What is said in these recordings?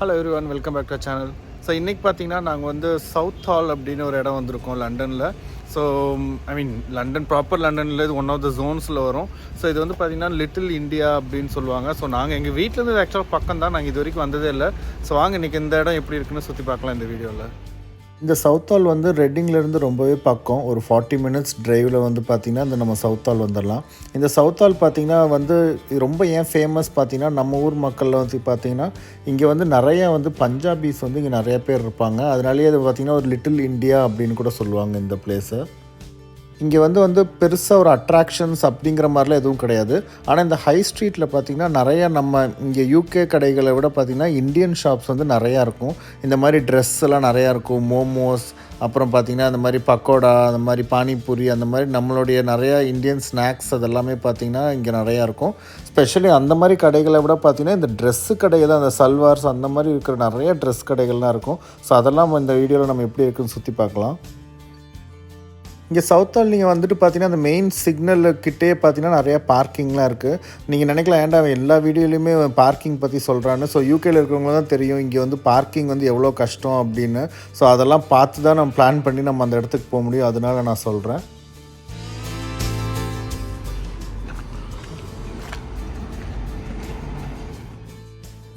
Hello everyone welcome back to channel so இன்றைக்கி பார்த்தீங்கன்னா நாங்கள் வந்து சவுத் ஹால் அப்படின்னு ஒரு இடம் வந்திருக்கோம் லண்டனில். So I mean London proper லண்டனில் இது ஒன் ஆஃப் த ஜோன்ஸில் வரும். ஸோ இது வந்து பார்த்திங்கன்னா லிட்டில் இந்தியா அப்படின்னு சொல்லுவாங்க. ஸோ நாங்கள் எங்கள் வீட்டிலேருந்து ஆக்சுவலாக பக்கம் தான் நாங்கள் இது வரைக்கும் வந்ததே இல்லை. ஸோ வாங்க இன்றைக்கி இந்த இடம் எப்படி இருக்குன்னு சுற்றி பார்க்கலாம் இந்த வீடியோவில் இந்த சவுத் ஹால் வந்து ரெட்டிங்லேருந்து ரொம்பவே பக்கம். ஒரு ஃபார்ட்டி மினிட்ஸ் ட்ரைவில் வந்து பார்த்திங்கன்னா இந்த நம்ம சவுத் ஹால் வந்துடலாம் இந்த சவுத் ஹால் பார்த்திங்கன்னா வந்து இது ரொம்ப ஏன் ஃபேமஸ் பார்த்திங்கன்னா நம்ம ஊர் மக்களில் வந்து பார்த்திங்கன்னா இங்கே வந்து நிறையா வந்து பஞ்சாபிஸ் வந்து இங்கே நிறைய பேர் இருப்பாங்க. அதனாலேயே அது பார்த்திங்கன்னா ஒரு லிட்டில் இந்தியா அப்படின்னு கூட சொல்லுவாங்க இந்த பிளேஸை இங்கே வந்து வந்து பெருசாக ஒரு அட்ராக்ஷன்ஸ் அப்படிங்கிற மாதிரிலாம் எதுவும் கிடையாது. ஆனால் இந்த ஹை ஸ்ட்ரீட்டில் பார்த்திங்கன்னா நிறையா நம்ம இங்கே யூகே கடைகளை விட பார்த்திங்கன்னா இந்தியன் ஷாப்ஸ் வந்து நிறையா இருக்கும். இந்த மாதிரி ட்ரெஸ் எல்லாம் நிறையா இருக்கும். மோமோஸ் அப்புறம் பார்த்திங்கன்னா அந்த மாதிரி பக்கோடா அந்த மாதிரி பானிபூரி அந்த மாதிரி நம்மளுடைய நிறையா இந்தியன் ஸ்நாக்ஸ் அதெல்லாமே பார்த்திங்கன்னா இங்கே நிறையா இருக்கும். ஸ்பெஷலி அந்த மாதிரி கடைகளை விட பார்த்திங்கன்னா இந்த ட்ரெஸ்ஸு கடை தான் அந்த சல்வார்ஸ் அந்த மாதிரி இருக்கிற நிறைய ட்ரெஸ் கடைகள்லாம் இருக்கும். ஸோ அதெல்லாம் இந்த வீடியோவில் நம்ம எப்படி இருக்குன்னு சுற்றி பார்க்கலாம். இங்கே சவுத்தால் நீங்கள் வந்துட்டு பார்த்தீங்கன்னா அந்த மெயின் சிக்னலுக்கிட்டே பார்த்தீங்கன்னா நிறையா பார்க்கிங்லாம் இருக்குது நீங்கள் நினைக்கலாம் ஏன்டா அவன் எல்லா வீடியோலையுமே பார்க்கிங் பற்றி சொல்கிறான்னு ஸோ யூகேயில் இருக்கிறவங்க தான் தெரியும் இங்கே வந்து பார்க்கிங் வந்து எவ்வளோ கஷ்டம் அப்படின்னு. ஸோ அதெல்லாம் பார்த்து தான் நம்ம பிளான் பண்ணி நம்ம அந்த இடத்துக்கு போக முடியும். அதனால நான் சொல்கிறேன்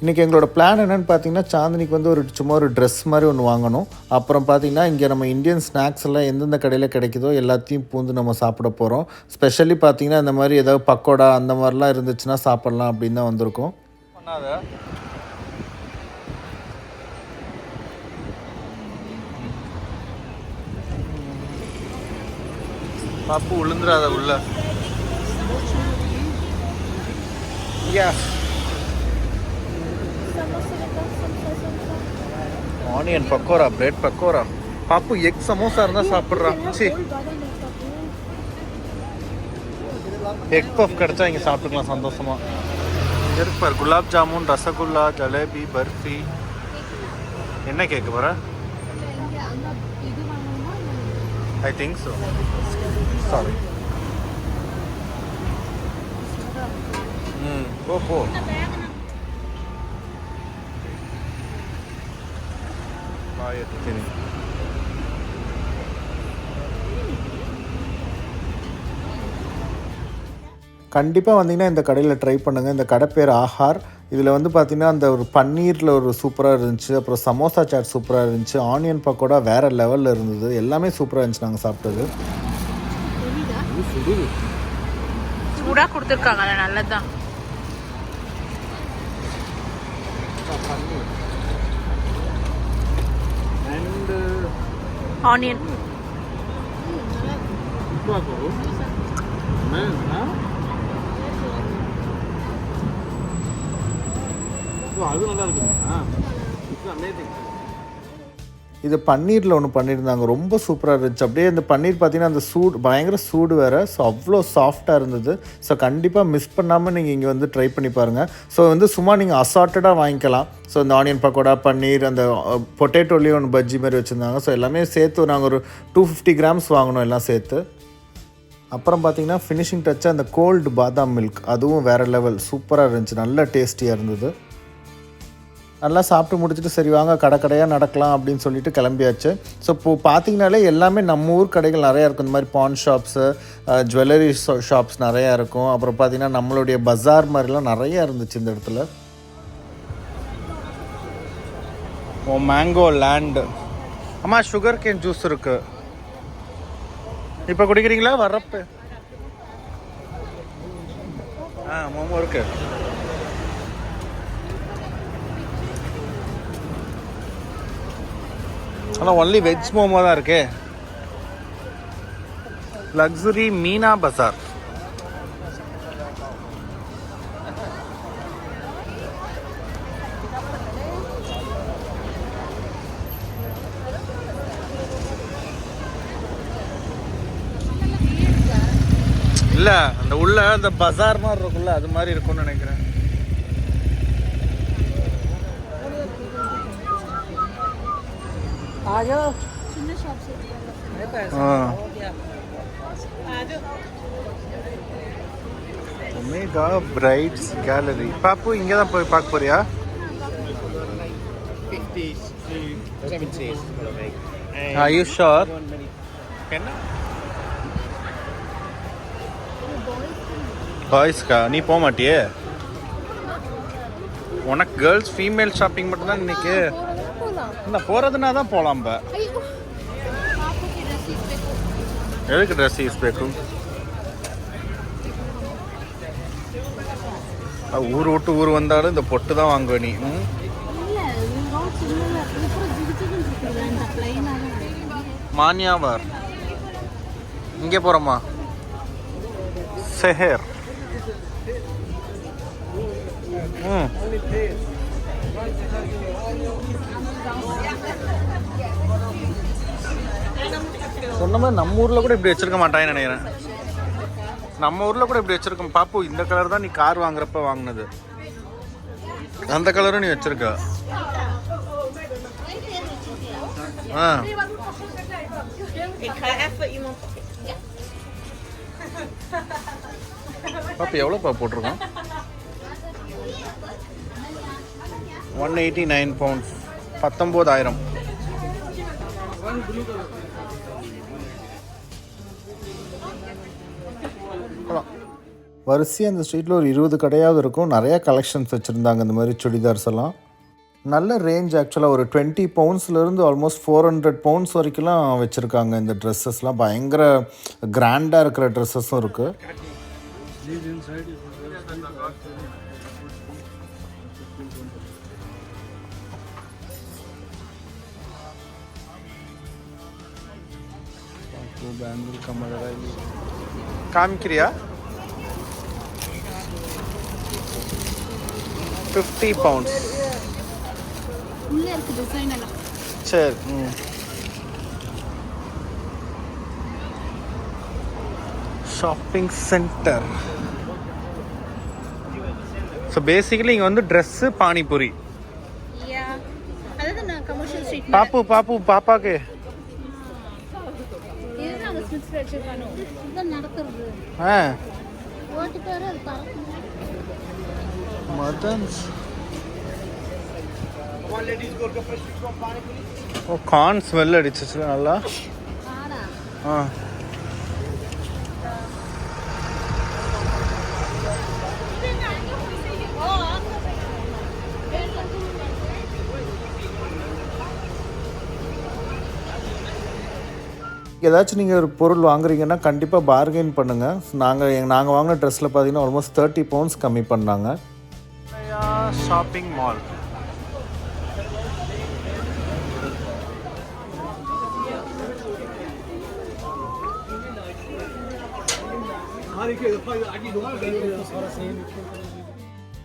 இன்றைக்கி எங்களோட பிளான் என்னென்னு பார்த்தீங்கன்னா சாந்தினிக்கு வந்து ஒரு சும்மா ஒரு ட்ரெஸ் மாதிரி ஒன்று வாங்கணும். அப்புறம் பார்த்தீங்கன்னா இங்கே நம்ம இந்தியன் ஸ்நாக்ஸ் எல்லாம் எந்தெந்த கடையில் கிடைக்குதோ எல்லாத்தையும் பூந்து நம்ம சாப்பிட போகிறோம் ஸ்பெஷலி பார்த்தீங்கன்னா இந்த மாதிரி ஏதாவது பக்கோடா அந்த மாதிரிலாம் இருந்துச்சுன்னா சாப்பிட்லாம் அப்படின்னு தான் வந்திருக்கோம். பண்ணாத. பாப்பு விழுந்துடாத உள்ள. ஆனியன் பக்கோரா பிரெட் பக்கோரா பாப்பு எக் சமோசா இருந்தா சாப்பிட்றான் சி எக் பஃப் கிடைச்சா இங்கே சாப்பிட்டுக்கலாம் சந்தோஷமா இங்க இருக்கு பாரு குலாப் ஜாமுன் ரசகுல்லா ஜலேபி பர்ஃபி என்ன கேட்க போற ஐ திங்க் ஸோ சாரி ம் போ போ ஆயிரத்தி கண்டிப்பாக வந்தீங்கன்னா இந்த கடையில் ட்ரை பண்ணுங்கள் இந்த கடை பேர் ஆஹார். இதில் வந்து பார்த்திங்கன்னா அந்த ஒரு பன்னீரில் ஒரு சூப்பராக இருந்துச்சு. அப்புறம் சமோசா சாட் சூப்பராக இருந்துச்சு. ஆனியன் பக்கோடா வேறு லெவலில் இருந்தது. எல்லாமே சூப்பராக இருந்துச்சு நாங்கள் சாப்பிட்டது. சூடா கொடுத்துருக்காங்கல்ல நல்லதுதான். அண்டு ஆனியன் அது நல்லா இருக்குங்களா அமேசிங் இது பன்னீரில் ஒன்று பண்ணியிருந்தாங்க. ரொம்ப சூப்பராக இருந்துச்சு. அப்படியே இந்த பன்னீர் பார்த்தீங்கன்னா அந்த சூடு பயங்கர சூடு வேறு. ஸோ அவ்வளோ சாஃப்டாக இருந்தது. ஸோ கண்டிப்பாக மிஸ் பண்ணாமல் நீங்கள் இங்கே வந்து ட்ரை பண்ணி பாருங்கள் ஸோ வந்து சும்மா நீங்கள் அசார்ட்டடாக வாங்கிக்கலாம். ஸோ இந்த ஆனியன் பக்கோடா பன்னீர் அந்த பொட்டேட்டோலேயும் ஒன்று பஜ்ஜி மாதிரி வச்சுருந்தாங்க. ஸோ எல்லாமே சேர்த்து நாங்கள் ஒரு டூ ஃபிஃப்டி கிராம்ஸ் வாங்கினோம் எல்லாம் சேர்த்து. அப்புறம் பார்த்தீங்கன்னா ஃபினிஷிங் டச்சாக அந்த கோல்டு பாதாம் மில்க் அதுவும் வேறு லெவல் சூப்பராக இருந்துச்சு. நல்ல டேஸ்டியாக இருந்தது. நல்லா சாப்பிட்டு முடிச்சுட்டு சரி வாங்க கடை கடையாக நடக்கலாம் அப்படின்னு சொல்லிட்டு கிளம்பியாச்சு. ஸோ இப்போ பார்த்தீங்கனாலே எல்லாமே நம்ம ஊர் கடைகள் நிறையா இருக்கும். இந்த மாதிரி பான் ஷாப்ஸு ஜுவல்லரி ஷாப்ஸ் நிறையா இருக்கும். அப்புறம் பார்த்திங்கன்னா நம்மளுடைய பஜார் மாதிரிலாம் நிறையா இருந்துச்சு இந்த இடத்துல. ஓ மேங்கோ லேண்டு அம்மா சுகர் கேன் ஜூஸ் இருக்குது இப்போ குடிக்கிறீங்களா? வர்றப்ப ஆ மோமோ இருக்குது ஆனால் ஒன்லி வெஜ் மோமோ தான் இருக்கே. லக்ஸுரி மீனா பசார் இல்லை அந்த உள்ள அந்த பசார் மாதிரி இருக்கும்ல அது மாதிரி இருக்கும்னு நினைக்கிறேன். ஒமேகா பிரைட்ஸ் கேலரி பாப்பு இங்கே தான் போய் பார்க்க போறியா 70s. probably. And Are you sure? one minute. என்ன பாய்ஸ்க்கா நீ போக மாட்டியே உனக்கு கேர்ள்ஸ் ஃபீமேல் ஷாப்பிங் மட்டும்தான் இன்னைக்கு என்ன போகிறதுனா தான் போகலாம் பா ಎದಕ್ಕೆ ಡ್ರೆಸ್ ಇಸ್ಬೇಕು ஊர் விட்டு ஊர் வந்தாலும் இந்த பொட்டு தான் வாங்குவ நீ ம்? மானியாவார் இங்கே போகிறோமா செஹர் ம் சொன்ன மாதிரி நம்ம ஊரில் கூட இப்படி வச்சிருக்க மாட்டாங்கன்னு நினைக்கிறேன். நம்ம ஊரில் கூட இப்படி வச்சிருக்கோம் பாப்பு இந்த கலர் தான் நீ கார் வாங்குறப்ப வாங்கினது. அந்த கலரும் நீ வச்சிருக்க. ஆ. பாப்பு எவ்வளோப்பா போட்டிருக்கோம் ஒன் எயிட்டி நைன் பவுண்ட்ஸ் பத்தொம்போதாயிரம். வரிசையாக அந்த ஸ்ட்ரீட்டில் ஒரு இருபது கடையாவது இருக்கும். நிறையா கலெக்ஷன்ஸ் வச்சுருந்தாங்க இந்த மாதிரி சுடிதார்ஸ் எல்லாம். நல்ல ரேஞ்ச் ஆக்சுவலாக ஒரு டுவெண்ட்டி பவுண்ட்ஸ்லேருந்து ஆல்மோஸ்ட் ஃபோர் ஹண்ட்ரட் பவுண்ட்ஸ் வரைக்கும்லாம் வச்சுருக்காங்க இந்த ட்ரெஸ்ஸஸ்லாம் பயங்கர கிராண்டாக இருக்கிற ட்ரெஸ்ஸஸும் இருக்குது பேங்கிள் கம்மலரா காமிக்கிறியா ஃபிஃப்டி பவுண்ட்ஸ் உள்ள இருக்கு டிசைன் எல்லாம் சரி ம் ஷாப்பிங் சென்டர் ஸோ பேசிக்கலி இங்கே வந்து ட்ரெஸ்ஸு பானிபூரி. யா அதாவது நான் கமர்ஷியல் ஸ்ட்ரீட் பாப்பு பாப்பு பாப்பாக்கு. ஆ. மதன்ஸ் ஓ கார்ன் ஸ்மெல் அடிச்சிச்சு நல்லா. ஆ. ஏதாச்சும் நீங்கள் ஒரு பொருள் வாங்குறீங்கன்னா கண்டிப்பாக பார்கெயின் பண்ணுங்கள் நாங்கள் நாங்கள் வாங்கின ட்ரெஸ்ஸில் பார்த்தீங்கன்னா ஆல்மோஸ்ட் தேர்ட்டி பவுண்ட்ஸ் கம்மி பண்ணாங்க. ஷாப்பிங் மால்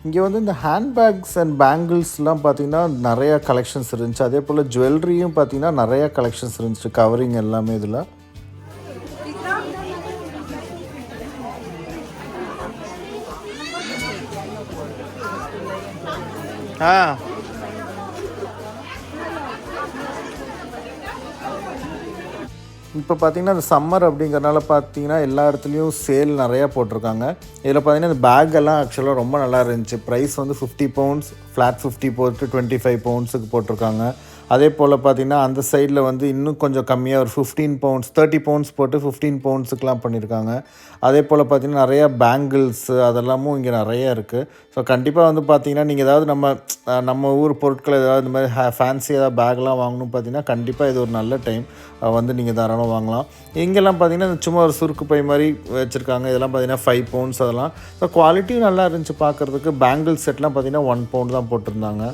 இங்கே வந்து இந்த ஹேண்ட்பேக்ஸ் அண்ட் பேங்கிள்ஸ்லாம் பார்த்தீங்கன்னா நிறையா கலெக்ஷன்ஸ் இருந்துச்சு. அதே போல் ஜுவல்லரியும் பார்த்தீங்கன்னா நிறையா கலெக்ஷன்ஸ் இருந்துச்சு. கவரிங் எல்லாமே இதில். ஆ. இப்போ பார்த்தீங்கன்னா இந்த சம்மர் அப்படிங்கிறனால பார்த்தீங்கன்னா எல்லா இடத்துலையும் சேல் நிறையா போட்டிருக்காங்க. இதில் பார்த்தீங்கன்னா இந்த பேக் எல்லாம் ஆக்சுவலாக ரொம்ப நல்லா இருந்துச்சு. ப்ரைஸ் வந்து ஃபிஃப்டி பவுண்ட்ஸ் ஃப்ளாட் ஃபிஃப்டி போட்டு டுவெண்ட்டி ஃபைவ் பவுண்ட்ஸுக்கு போட்டிருக்காங்க. அதே போல் பார்த்தீங்கன்னா அந்த சைடில் வந்து இன்னும் கொஞ்சம் கம்மியாக ஒரு ஃபிஃப்டீன் பவுண்ட்ஸ் தேர்ட்டி பவுண்ட்ஸ் போட்டு ஃபிஃப்டீன் பவுண்ட்ஸுக்கெலாம் பண்ணியிருக்காங்க அதே போல் பார்த்தீங்கன்னா நிறையா பேங்கிள்ஸு அதெல்லாமும் இங்கே நிறைய இருக்குது ஸோ கண்டிப்பாக வந்து பார்த்தீங்கன்னா நீங்கள் ஏதாவது நம்ம நம்ம ஊர் பொருட்கள் ஏதாவது இந்த மாதிரி ஹே ஃபேன்சி ஏதாவது பேக்லாம் வாங்கணும் பார்த்தீங்கன்னா கண்டிப்பாக இது ஒரு நல்ல டைம் வந்து நீங்கள் தாராளமாக வாங்கலாம். இங்கெல்லாம் பார்த்தீங்கன்னா இந்த சும்மா ஒரு சுருக்கு பை மாதிரி வச்சுருக்காங்க. இதெல்லாம் பார்த்தீங்கன்னா ஃபைவ் பவுண்ட்ஸ் அதெல்லாம். ஸோ குவாலிட்டியும் நல்லா இருந்துச்சு பார்க்குறதுக்கு பேங்கிள் செட்லாம் பார்த்திங்கன்னா ஒன் பவுண்ட் தான் போட்டிருந்தாங்க.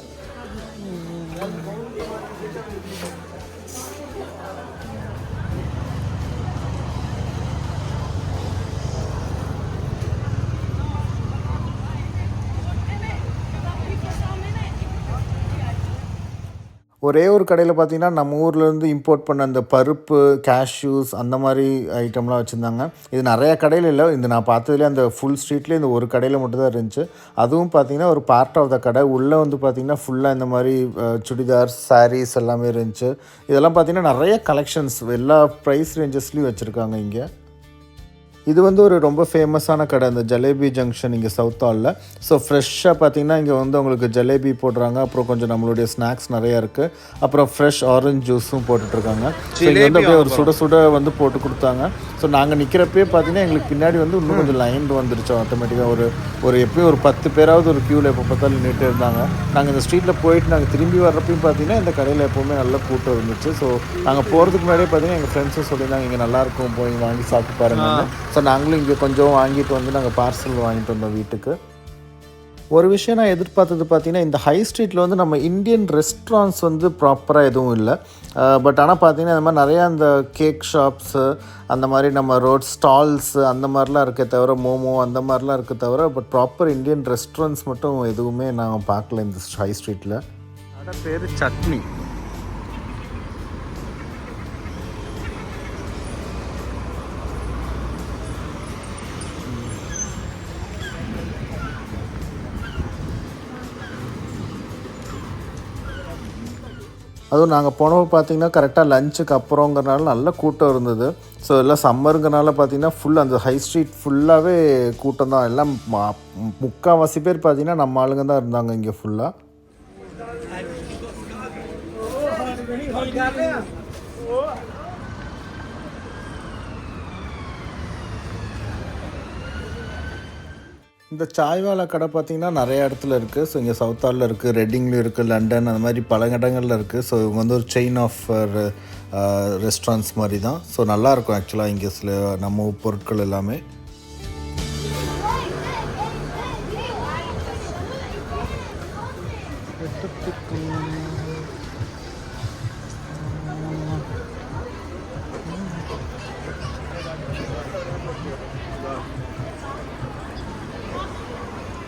ஒரே ஒரு கடையில் பார்த்தீங்கன்னா நம்ம ஊர்லேருந்து இம்போர்ட் பண்ண அந்த பருப்பு கேஷ்யூஸ் அந்த மாதிரி ஐட்டம்லாம் வச்சுருந்தாங்க. இது நிறைய கடையில் இல்லை. இந்த நான் பார்த்ததுலேயே அந்த ஃபுல் ஸ்ட்ரீட்லேயே இந்த ஒரு கடையில் மட்டும் தான் இருந்துச்சு. அதுவும் பார்த்தீங்கன்னா ஒரு பார்ட் ஆஃப் த கடை. உள்ளே வந்து பார்த்திங்கன்னா ஃபுல்லாக இந்த மாதிரி சுடிதார் சாரீஸ் எல்லாமே இருந்துச்சு. இதெல்லாம் பார்த்தீங்கன்னா நிறைய கலெக்ஷன்ஸ் எல்லா ப்ரைஸ் ரேஞ்சஸ்லேயும் வச்சுருக்காங்க இங்கே. இது வந்து ஒரு ரொம்ப ஃபேமஸான கடை இந்த ஜலேபி ஜங்ஷன் இங்கே சவுத் ஹாலில் ஸோ ஃப்ரெஷ்ஷாக பார்த்தீங்கன்னா இங்கே வந்து உங்களுக்கு ஜலேபி போடுறாங்க. அப்புறம் கொஞ்சம் நம்மளுடைய ஸ்நாக்ஸ் நிறையா இருக்குது அப்புறம் ஃப்ரெஷ் ஆரஞ்சு ஜூஸும் போட்டுட்ருக்காங்க. ஸோ இங்கே வந்து அப்படியே ஒரு சுட சுட வந்து போட்டு கொடுத்தாங்க. ஸோ நாங்கள் நிற்கிறப்பே பார்த்தீங்கன்னா எங்களுக்கு பின்னாடி வந்து இன்னும் கொஞ்சம் லைன் வந்துருச்சு ஆட்டோமேட்டிக்காக ஒரு ஒரு எப்பயும் ஒரு பத்து பேராவது ஒரு க்யூவில் எப்போ பார்த்தாலும் நின்றுட்டு இருந்தாங்க. நாங்கள் இந்த ஸ்ட்ரீட்டில் போயிட்டு நாங்கள் திரும்பி வர்றப்பையும் பார்த்தீங்கன்னா இந்த கடையில் எப்போவுமே நல்ல கூட்டம் இருந்துச்சு. ஸோ நாங்கள் போகிறதுக்கு முன்னாடியே பார்த்தீங்கன்னா எங்கள் ஃப்ரெண்ட்ஸும் சொல்லியிருந்தாங்க இங்கே நல்லாயிருக்கும் போய் வாங்கி சாப்பிட்டு பாருங்கன்னு. ஸோ நாங்களும் இங்கே கொஞ்சம் வாங்கிட்டு வந்து நாங்கள் பார்சல் வாங்கிட்டு வந்தோம் வீட்டுக்கு. ஒரு விஷயம் நான் எதிர்பார்த்தது பார்த்தீங்கன்னா இந்த ஹை ஸ்ட்ரீட்டில் வந்து நம்ம இந்தியன் ரெஸ்டாரண்ட்ஸ் வந்து ப்ராப்பராக எதுவும் இல்லை. பட் ஆனால் பார்த்தீங்கன்னா இந்த மாதிரி நிறையா அந்த கேக் ஷாப்ஸு அந்த மாதிரி நம்ம ரோட் ஸ்டால்ஸு அந்த மாதிரிலாம் இருக்கே தவிர மோமோ அந்த மாதிரிலாம் இருக்க தவிர பட் ப்ராப்பர் இந்தியன் ரெஸ்டாரண்ட்ஸ் மட்டும் எதுவுமே நான் பார்க்கல இந்த ஹை ஸ்ட்ரீட்டில் அதோட பேர் சட்னி. அதுவும் நாங்கள் போனப்போ பார்த்தீங்கன்னா கரெக்டாக லஞ்சுக்கு அப்புறங்கிறனால நல்ல கூட்டம் இருந்தது. ஸோ எல்லாம் சம்மருங்கிறனால பார்த்தீங்கன்னா ஃபுல் அந்த ஹை ஸ்ட்ரீட் ஃபுல்லாகவே கூட்டம் தான். எல்லாம் முக்கால்வாசி பேர் பார்த்தீங்கன்னா நம்ம ஆளுங்க தான் இருந்தாங்க இங்கே ஃபுல்லாக இந்த சாய்வாலா கடை பார்த்திங்கன்னா நிறைய இடத்துல இருக்குது ஸோ இங்கே சவுத்தாலில் இருக்குது ரெட்டிங்லேயும் இருக்குது லண்டன் அந்த மாதிரி பல இடங்களில் இருக்குது ஸோ இவங்க வந்து ஒரு செயின் ஆஃப் ரெஸ்டாரண்ட்ஸ் மாதிரி தான். ஸோ நல்லாயிருக்கும் ஆக்சுவலாக இங்கே சில நம்ம பொருட்கள் எல்லாமே.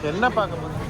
என்ன பார்க்க போகிறீங்க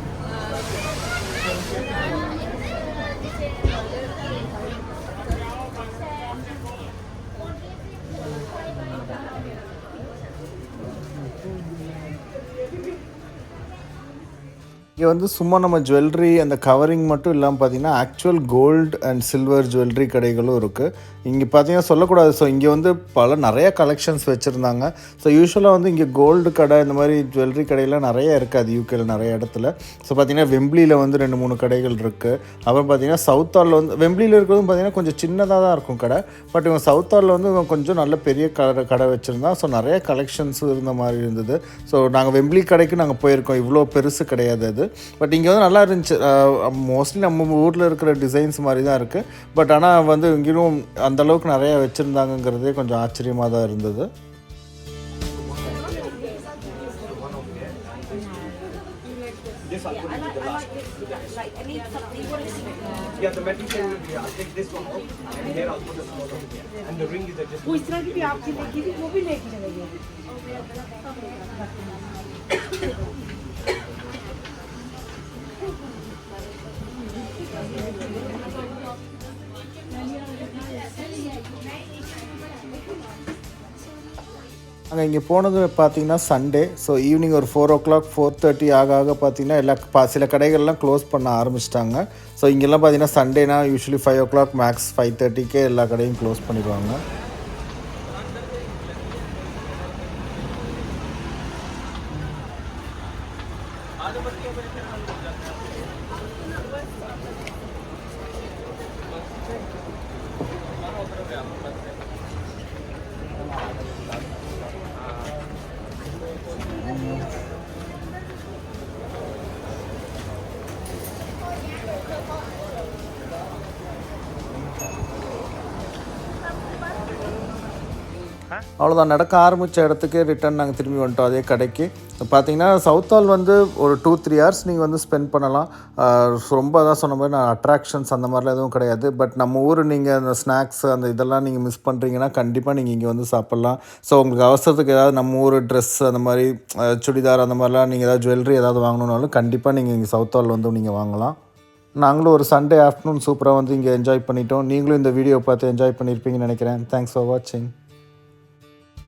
இங்கே வந்து சும்மா நம்ம ஜுவல்லரி அந்த கவரிங் மட்டும் இல்லாமல் பார்த்தீங்கன்னா actual gold and silver jewellery கடைகளும் இருக்குது இங்கே பார்த்தீங்கன்னா சொல்லக்கூடாது. ஸோ இங்கே வந்து பல நிறைய கலெக்ஷன்ஸ் வச்சுருந்தாங்க. ஸோ யூஸ்வலாக வந்து இங்கே கோல்டு கடை இந்த மாதிரி ஜுவல்லரி கடையெல்லாம் நிறைய இருக்காது யூகேல நிறைய இடத்துல. ஸோ பார்த்தீங்கன்னா வெம்பிலியில் வந்து ரெண்டு மூணு கடைகள் இருக்குது அப்புறம் பார்த்தீங்கன்னா சவுத்தாலில் வந்து வெம்பிலியில் இருக்கிறதும் பார்த்தீங்கன்னா கொஞ்சம் சின்னதாக தான் இருக்கும் கடை. பட் இவன் சவுத்தாலில் வந்து இவன் கொஞ்சம் நல்ல பெரிய கடை கடை வச்சுருந்தான் ஸோ நிறைய கலெக்ஷன்ஸும் இருந்த மாதிரி இருந்தது. ஸோ நாங்கள் வெம்பிலி கடைக்கு நாங்கள் போயிருக்கோம். இவ்வளோ பெருசு கிடையாது அது. பட் இங்கே வந்து நல்லா இருந்துச்சு மோஸ்ட்லி நம்ம ஊரில் இருக்கிற டிசைன்ஸ் மாதிரி தான் இருக்குது பட் ஆனால் வந்து இங்கேயும் அந்த அளவுக்கு நிறைய வச்சுருந்தாங்கங்கிறதே கொஞ்சம் ஆச்சரியமாக தான் இருந்தது Yeah, the material will be. I'll take this one out, and here I'll put the flower over here. And the ring is adjustable. वो इस तरह की भी आपकी लेगी थी वो भी लेके चलेगी நாங்கள் இங்கே போனது பார்த்தீங்கன்னா சண்டே ஸோ ஈவினிங் ஒரு four o'clock four thirty ஆக ஆக பார்த்தீங்கன்னா எல்லா பா சில கடைகள்லாம் க்ளோஸ் பண்ண ஆரம்பிச்சிட்டாங்க. ஸோ இங்கெல்லாம் பார்த்தீங்கன்னா சண்டேனா usually five o'clock max five தேர்ட்டிக்கே எல்லா கடையும் க்ளோஸ் பண்ணிடுவாங்க. அவ்வளோதான் நடக்க ஆரம்பித்த இடத்துக்கு ரிட்டர்ன் நாங்கள் திரும்பி வந்துட்டோம் அதே கடைக்கு. பார்த்தீங்கன்னா சவுத் ஹால் வந்து ஒரு டூ த்ரீ ஹவர்ஸ் நீங்கள் வந்து ஸ்பெண்ட் பண்ணலாம். ரொம்ப அதான் சொன்ன மாதிரி நான் அட்ராக்ஷன்ஸ் அந்த மாதிரிலாம் எதுவும் கிடையாது. பட் நம்ம ஊர் நீங்கள் அந்த ஸ்நாக்ஸ் அந்த இதெல்லாம் நீங்கள் மிஸ் பண்ணுறீங்கன்னா கண்டிப்பாக நீங்கள் இங்கே வந்து சாப்பிட்லாம். ஸோ உங்களுக்கு அவசரத்துக்கு ஏதாவது நம்ம ஊர் ட்ரெஸ் அந்த மாதிரி சுடிதார் அந்த மாதிரிலாம் நீங்கள் ஏதாவது ஜுவல்லரி ஏதாவது வாங்கணுன்னாலும் கண்டிப்பாக நீங்கள் இங்கே சவுத் ஹால் வந்து நீங்கள் வாங்கலாம். நாங்களும் ஒரு சண்டே ஆஃப்டர்நூன் சூப்பராக வந்து இங்கே என்ஜாய் பண்ணிட்டோம். நீங்களும் இந்த வீடியோ பார்த்து என்ஜாய் பண்ணியிருப்பீங்கன்னு நினைக்கிறேன். தேங்க்ஸ் ஃபார் வாட்சிங்